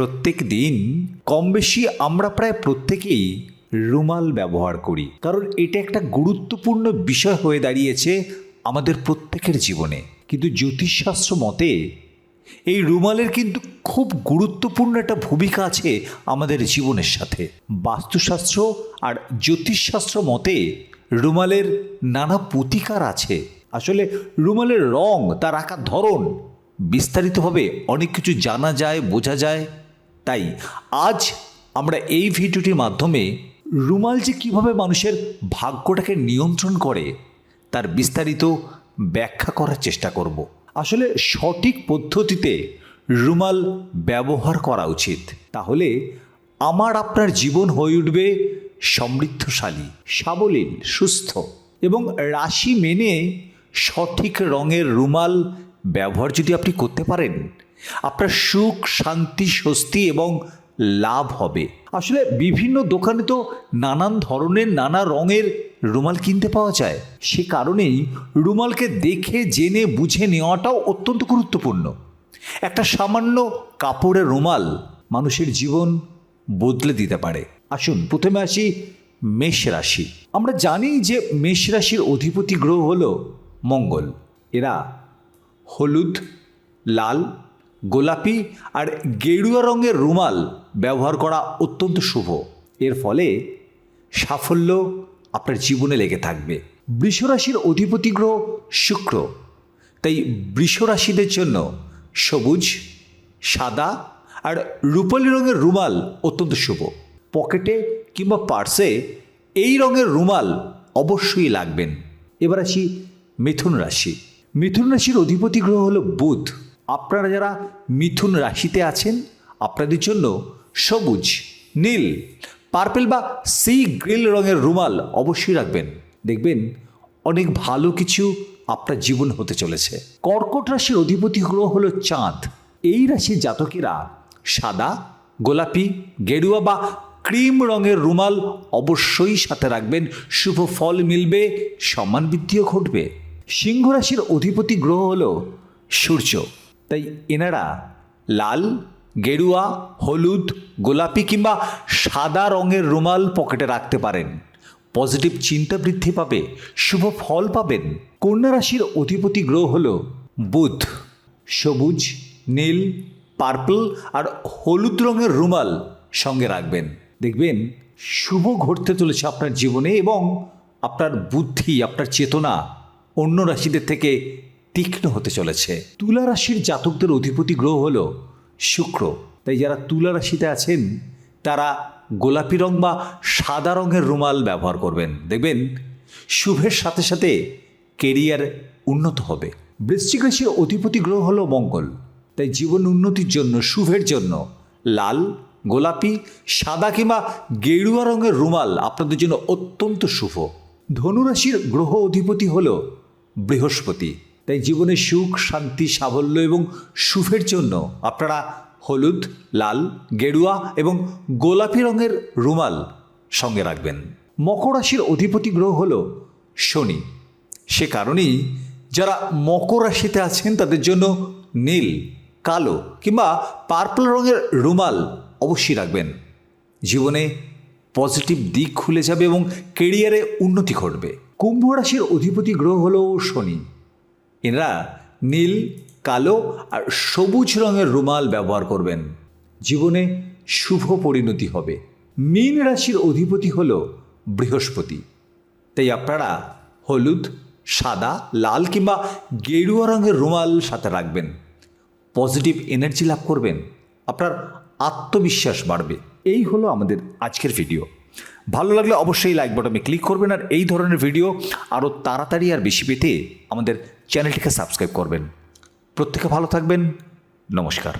প্রত্যেক দিন কম বেশি আমরা প্রায় প্রত্যেকেই রুমাল ব্যবহার করি। কারণ এটা একটা গুরুত্বপূর্ণ বিষয় হয়ে দাঁড়িয়েছে আমাদের প্রত্যেকের জীবনে। কিন্তু জ্যোতিষশাস্ত্র মতে এই রুমালের কিন্তু খুব গুরুত্বপূর্ণ একটা ভূমিকা আছে আমাদের জীবনের সাথে। বাস্তুশাস্ত্র আর জ্যোতিষশাস্ত্র মতে রুমালের নানা প্রতিকার আছে। আসলে রুমালের রং, তার আঁকার, ধরন বিস্তারিতভাবে অনেক কিছু জানা যায়, বোঝা যায়। তাই আজ আমরা এই ভিডিওটির মাধ্যমে রুমাল যে কীভাবে মানুষের ভাগ্যটাকে নিয়ন্ত্রণ করে, তার বিস্তারিত ব্যাখ্যা করার চেষ্টা করব। আসলে সঠিক পদ্ধতিতে রুমাল ব্যবহার করা উচিত। তাহলে আমার আপনার জীবন হয়ে উঠবে সমৃদ্ধশালী, সাবলীল, সুস্থ এবং রাশি মেনে সঠিক রঙের রুমাল ব্যবহার যদি আপনি করতে পারেন আপনার সুখ, শান্তি, স্বস্তি এবং লাভ হবে। আসলে বিভিন্ন দোকানে তো নানান ধরনের, নানা রঙের রুমাল কিনতে পাওয়া যায়। সে কারণেই রুমালকে দেখে, জেনে, বুঝে নেওয়াটাও অত্যন্ত গুরুত্বপূর্ণ। একটা সামান্য কাপড়ের রুমাল মানুষের জীবন বদলে দিতে পারে। আসুন, প্রথমে আসি মেষ রাশি। আমরা জানি যে মেষ রাশির অধিপতি গ্রহ হল মঙ্গল। এরা হলুদ, লাল গোলাপি আর গেরুয়া রঙের রুমাল ব্যবহার করা অত্যন্ত শুভ। এর ফলে সাফল্য আপনার জীবনে লেগে থাকবে। বৃষরাশির অধিপতি গ্রহ শুক্র। তাই বৃষরাশিদের জন্য সবুজ, সাদা আর রূপালি রঙের রুমাল অত্যন্ত শুভ। পকেটে কিংবা পার্সে এই রঙের রুমাল অবশ্যই লাগবেন। এবার আসি মিথুন রাশি। মিথুন রাশির অধিপতি গ্রহ হলো বুধ। আপনারা যারা মিথুন রাশিতে আছেন, আপনাদের জন্য সবুজ, নীল পার্পেল বা সি গ্রিল রঙের রুমাল অবশ্যই রাখবেন। দেখবেন অনেক ভালো কিছু আপনার জীবন হতে চলেছে। কর্কট রাশির অধিপতি গ্রহ হলো চাঁদ। এই রাশির জাতকেরা সাদা, গোলাপি, গেরুয়া বা ক্রিম রঙের রুমাল অবশ্যই সাথে রাখবেন। শুভ ফল মিলবে, সম্মান বৃদ্ধিও ঘটবে। সিংহ রাশির অধিপতি গ্রহ হল সূর্য। তাই এনারা লাল, গেরুয়া, হলুদ, গোলাপি কিংবা সাদা রঙের রুমাল পকেটে রাখতে পারেন। পজিটিভ চিন্তা বৃদ্ধি পাবে, শুভ ফল পাবেন। কন্যা রাশির অধিপতি গ্রহ হল বুধ। সবুজ, নীল, পার্পল আর হলুদ রঙের রুমাল সঙ্গে রাখবেন। দেখবেন শুভ ঘটতে চলেছে আপনার জীবনে এবং আপনার বুদ্ধি, আপনার চেতনা অন্য রাশিদের থেকে তীক্ষ্ণ হতে চলেছে। তুলা রাশির জাতকদের অধিপতি গ্রহ হল শুক্র। তাই যারা তুলা রাশিতে আছেন, তারা গোলাপি রং বা সাদা রঙের রুমাল ব্যবহার করবেন। দেখবেন, শুভের সাথে সাথে কেরিয়ার উন্নত হবে। বৃশ্চিক রাশির অধিপতি গ্রহ হল মঙ্গল। তাই জীবন উন্নতির জন্য, শুভের জন্য লাল, গোলাপি, সাদা কিংবা গেরুয়া রঙের রুমাল আপনাদের জন্য অত্যন্ত শুভ। ধনুরাশির গ্রহ অধিপতি হল বৃহস্পতি। তাই জীবনে সুখ, শান্তি, সাফল্য এবং শুভের জন্য আপনারা হলুদ, লাল, গেরুয়া এবং গোলাপি রঙের রুমাল সঙ্গে রাখবেন। মকর রাশির অধিপতি গ্রহ হল শনি। সে কারণেই যারা মকর রাশিতে আছেন তাদের জন্য নীল, কালো কিংবা পার্পল রঙের রুমাল অবশ্যই রাখবেন। জীবনে পজিটিভ দিক খুলে যাবে এবং কেরিয়ারে উন্নতি ঘটবে। কুম্ভ রাশির অধিপতি গ্রহ হল শনি। এরা নীল, কালো আর সবুজ রঙের রুমাল ব্যবহার করবেন। জীবনে শুভ পরিণতি হবে। মীন রাশির অধিপতি হল বৃহস্পতি। তাই আপনারা হলুদ, সাদা, লাল কিংবা গেরুয়া রঙের রুমাল সাথে রাখবেন। পজিটিভ এনার্জি লাভ করবেন। আপনার আত্মবিশ্বাস বাড়বে। এই হলো আমাদের আজকের ভিডিও। ভালো লাগলে অবশ্যই লাইক বাটনে ক্লিক করবেন আর এই ধরনের ভিডিও আরও তাড়াতাড়ি আর বেশি পেতে আমাদের চ্যানেলটিকে সাবস্ক্রাইব করবেন। প্রত্যেকে ভালো থাকবেন। নমস্কার।